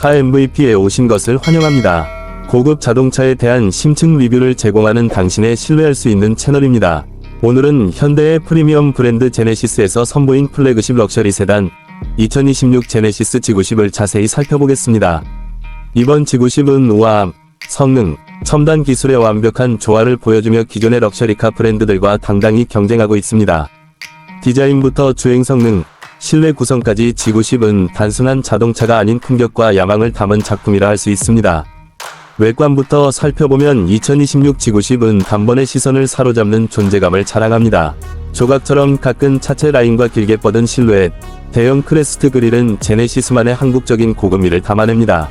카 MVP에 오신 것을 환영합니다. 고급 자동차에 대한 심층 리뷰를 제공하는 당신의 신뢰할 수 있는 채널입니다. 오늘은 현대의 프리미엄 브랜드 제네시스에서 선보인 플래그십 럭셔리 세단 2026 제네시스 G90을 자세히 살펴보겠습니다. 이번 G90은 우아함, 성능, 첨단 기술의 완벽한 조화를 보여주며 기존의 럭셔리카 브랜드들과 당당히 경쟁하고 있습니다. 디자인부터 주행 성능, 실내 구성까지 G90은 단순한 자동차가 아닌 품격과 야망을 담은 작품이라 할 수 있습니다. 외관부터 살펴보면 2026 G90은 단번에 시선을 사로잡는 존재감을 자랑합니다. 조각처럼 깎은 차체 라인과 길게 뻗은 실루엣, 대형 크레스트 그릴은 제네시스만의 한국적인 고급미를 담아냅니다.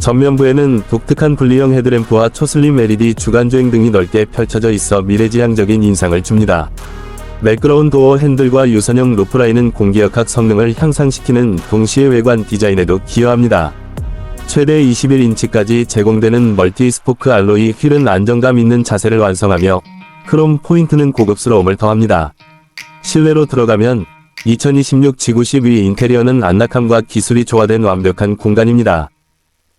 전면부에는 독특한 분리형 헤드램프와 초슬림 LED 주간주행 등이 넓게 펼쳐져 있어 미래지향적인 인상을 줍니다. 매끄러운 도어 핸들과 유선형 루프라인은 공기역학 성능을 향상시키는 동시에 외관 디자인에도 기여합니다. 최대 21인치까지 제공되는 멀티 스포크 알로이 휠은 안정감 있는 자세를 완성하며 크롬 포인트는 고급스러움을 더합니다. 실내로 들어가면 2026 G92 인테리어는 안락함과 기술이 조화된 완벽한 공간입니다.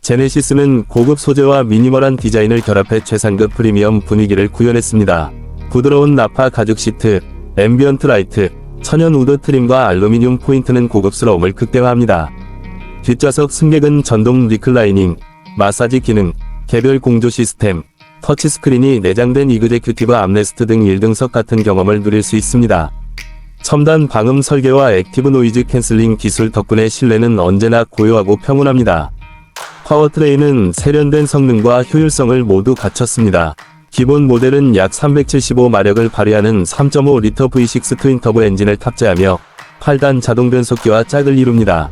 제네시스는 고급 소재와 미니멀한 디자인을 결합해 최상급 프리미엄 분위기를 구현했습니다. 부드러운 나파 가죽 시트, 앰비언트 라이트, 천연 우드 트림과 알루미늄 포인트는 고급스러움을 극대화합니다. 뒷좌석 승객은 전동 리클라이닝, 마사지 기능, 개별 공조 시스템, 터치스크린이 내장된 이그제큐티브 암레스트 등 1등석 같은 경험을 누릴 수 있습니다. 첨단 방음 설계와 액티브 노이즈 캔슬링 기술 덕분에 실내는 언제나 고요하고 평온합니다. 파워트레인은 세련된 성능과 효율성을 모두 갖췄습니다. 기본 모델은 약 375마력을 발휘하는 3.5리터 V6 트윈터보 엔진을 탑재하며 8단 자동 변속기와 짝을 이룹니다.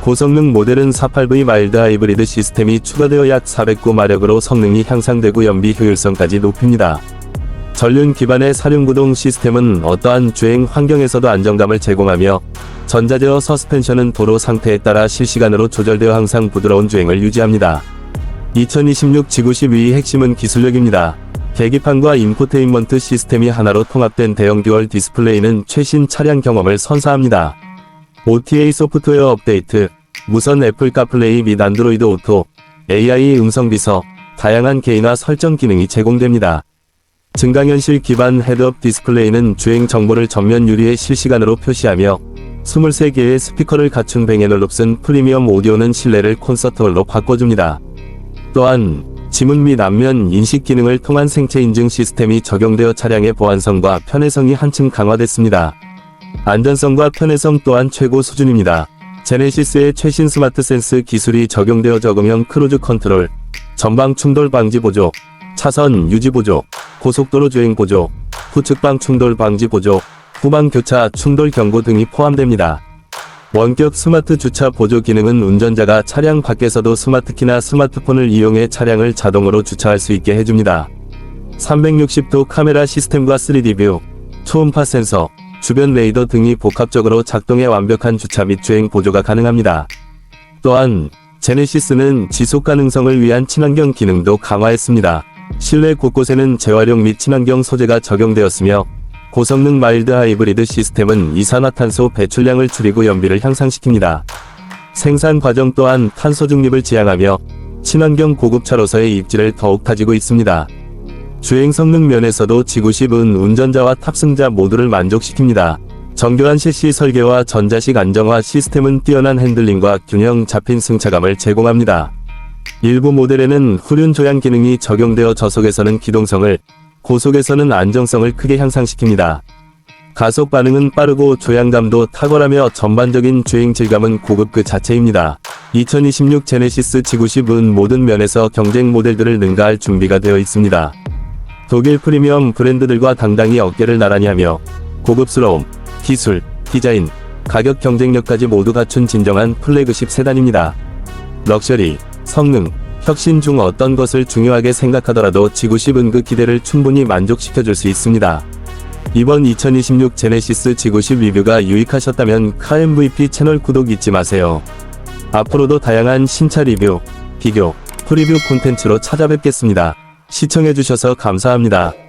고성능 모델은 48V 마일드 하이브리드 시스템이 추가되어 약 409마력으로 성능이 향상되고 연비 효율성까지 높입니다. 전륜 기반의 사륜구동 시스템은 어떠한 주행 환경에서도 안정감을 제공하며 전자제어 서스펜션은 도로 상태에 따라 실시간으로 조절되어 항상 부드러운 주행을 유지합니다. 2026 G92의 핵심은 기술력입니다. 계기판과 인포테인먼트 시스템이 하나로 통합된 대형 듀얼 디스플레이는 최신 차량 경험을 선사합니다. OTA 소프트웨어 업데이트, 무선 애플 카플레이 및 안드로이드 오토, AI 음성 비서, 다양한 개인화 설정 기능이 제공됩니다. 증강현실 기반 헤드업 디스플레이는 주행 정보를 전면 유리에 실시간으로 표시하며 23개의 스피커를 갖춘 뱅앤올롭슨 프리미엄 오디오는 실내를 콘서트홀로 바꿔줍니다. 또한 지문 및 안면 인식 기능을 통한 생체 인증 시스템이 적용되어 차량의 보안성과 편의성이 한층 강화됐습니다. 안전성과 편의성 또한 최고 수준입니다. 제네시스의 최신 스마트 센스 기술이 적용되어 저금형 크루즈 컨트롤, 전방 충돌 방지 보조, 차선 유지 보조, 고속도로 주행 보조, 후측방 충돌 방지 보조, 후방 교차 충돌 경고 등이 포함됩니다. 원격 스마트 주차 보조 기능은 운전자가 차량 밖에서도 스마트키나 스마트폰을 이용해 차량을 자동으로 주차할 수 있게 해줍니다. 360도 카메라 시스템과 3D 뷰, 초음파 센서, 주변 레이더 등이 복합적으로 작동해 완벽한 주차 및 주행 보조가 가능합니다. 또한 제네시스는 지속 가능성을 위한 친환경 기능도 강화했습니다. 실내 곳곳에는 재활용 및 친환경 소재가 적용되었으며 고성능 마일드 하이브리드 시스템은 이산화탄소 배출량을 줄이고 연비를 향상시킵니다. 생산 과정 또한 탄소 중립을 지향하며 친환경 고급차로서의 입지를 더욱 다지고 있습니다. 주행 성능 면에서도 G90은 운전자와 탑승자 모두를 만족시킵니다. 정교한 셰시 설계와 전자식 안정화 시스템은 뛰어난 핸들링과 균형 잡힌 승차감을 제공합니다. 일부 모델에는 후륜 조향 기능이 적용되어 저속에서는 기동성을, 고속에서는 안정성을 크게 향상시킵니다. 가속 반응은 빠르고 조향감도 탁월하며 전반적인 주행 질감은 고급 그 자체입니다. 2026 제네시스 G90은 모든 면에서 경쟁 모델들을 능가할 준비가 되어 있습니다. 독일 프리미엄 브랜드들과 당당히 어깨를 나란히 하며 고급스러움, 기술, 디자인, 가격 경쟁력까지 모두 갖춘 진정한 플래그십 세단입니다. 럭셔리, 성능, 혁신 중 어떤 것을 중요하게 생각하더라도 G90은 그 기대를 충분히 만족시켜줄 수 있습니다. 이번 2026 제네시스 G90 리뷰가 유익하셨다면 카 MVP 채널 구독 잊지 마세요. 앞으로도 다양한 신차 리뷰, 비교, 프리뷰 콘텐츠로 찾아뵙겠습니다. 시청해주셔서 감사합니다.